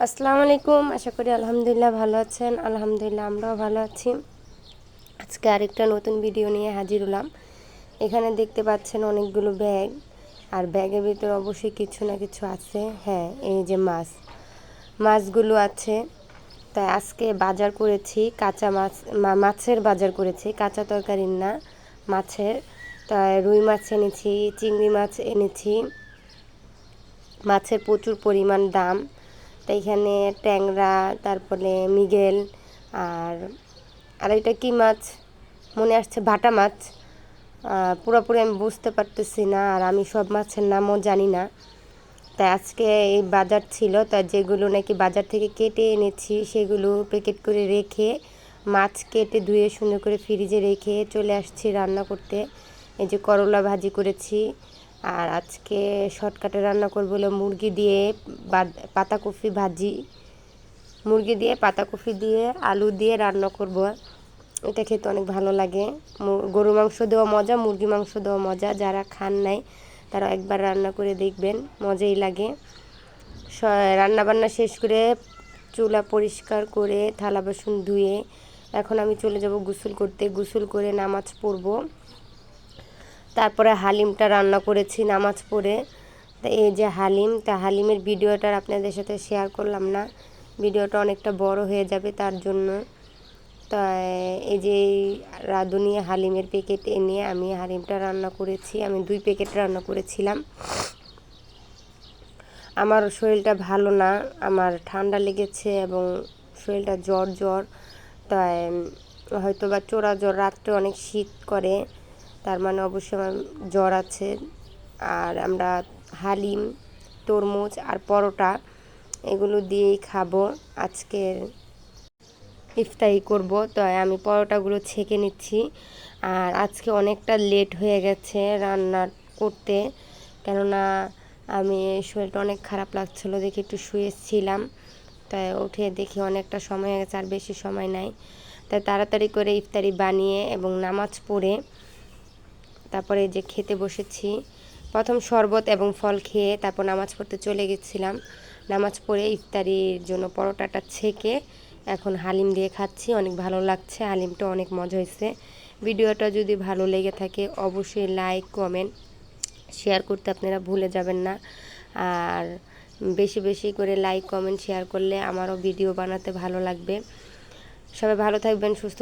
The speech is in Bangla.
আসসালামু আলাইকুম, আশা করি আলহামদুলিল্লাহ ভালো আছেন। আলহামদুলিল্লাহ আমরাও ভালো আছি। আজকে আরেকটা নতুন ভিডিও নিয়ে হাজির হলাম। এখানে দেখতে পাচ্ছেন অনেকগুলো ব্যাগ আর ব্যাগের ভিতরে অবশ্যই কিছু না কিছু আছে। হ্যাঁ এই যে মাছ। মাছগুলো আছে। তাই আজকে বাজার করেছি কাঁচা মাছ মাছের বাজার করেছি। কাঁচা তরকারির না, মাছের। তাই রুই মাছ এনেছি, চিংড়ি মাছ এনেছি। মাছের প্রচুর পরিমাণ দাম। তো এখানে ট্যাংরা, তারপরে মিগেল আর আর এটা কি মাছ? মনে আসছে ভাটা মাছ। পুরোপুরি আমি বুঝতে পারতেছি না আর আমি সব মাছের নামও জানি না। তাই আজকে এই বাজার ছিল, তা যেগুলো নাকি বাজার থেকে কেটে এনেছি সেগুলো প্যাকেট করে রেখে, মাছ কেটে ধুয়ে সুন্দর করে ফ্রিজে রেখে চলে আসছি রান্না করতে। এই যে করলা ভাজি করেছি আর আজকে শর্টকাটে রান্না করব হলো মুরগি দিয়ে পাতাকপি ভাজি। মুরগি দিয়ে, পাতাকপি দিয়ে, আলু দিয়ে রান্না করব। এটা খেতে অনেক ভালো লাগে। গরু মাংস দেওয়া মজা মুরগি মাংস দেওয়া মজা। যারা খান নাই তারা একবার রান্না করে দেখবেন। মজাই লাগে। রান্না বান্না শেষ করে চুলা পরিষ্কার করে থালা বাসন ধুয়ে এখন আমি চলে যাব গোসল করতে। গোসল করে নামাজ পড়ব। তারপরে হালিমটা রান্না করেছি, নামাজ পড়ে। তা এই যে হালিম, তা হালিমের ভিডিওটা আপনাদের সাথে শেয়ার করলাম না। ভিডিওটা অনেকটা বড় হয়ে যাবে তার জন্য। তা এই যে রাঁধুনি হালিমের প্যাকেট এনে আমি হালিমটা রান্না করেছি, আমি দুই প্যাকেট রান্না করেছিলাম। আমার শরীরটা ভালো না, আমার ঠান্ডা লেগেছে এবং শরীরটা জ্বর জ্বর। তাই হয়তো বা চোরা জ্বর, রাত্রে অনেক শীত করে। তার মানে অবশ্যই আমার জ্বর আছে, আর আমরা হালিম, তরমুজ আর পরোটা এগুলো দিয়েই খাব। আজকের ইফতারি করব, তো আমি পরোটাগুলো ছেঁকে নিচ্ছি। আর আজকে অনেকটা লেট হয়ে গেছে রান্না করতে, কেননা আমি শরীরটা অনেক খারাপ লাগছিল, দেখে একটু শুয়েছিলাম। তাই উঠে দেখি অনেকটা সময় হয়ে গেছে, আর বেশি সময় নাই। তাই তাড়াতাড়ি করে ইফতারি বানিয়ে এবং নামাজ পড়ে তারপরে যে খেতে বসেছি, প্রথম শরবত এবং ফল খেয়ে তারপর নামাজ পড়তে চলে গেছিলাম। নামাজ পড়ে ইফতারির জন্য পরোটাটা ছেঁকে এখন হালিম দিয়ে খাচ্ছি, অনেক ভালো লাগছে, হালিমটা অনেক মজা হয়েছে। ভিডিওটা যদি ভালো লেগে থাকে অবশ্যই লাইক, কমেন্ট, শেয়ার করতে আপনারা ভুলে যাবেন না। আর বেশি বেশি করে লাইক, কমেন্ট, শেয়ার করলে আমারও ভিডিও বানাতে ভালো লাগবে। সবাই ভালো থাকবেন, সুস্থ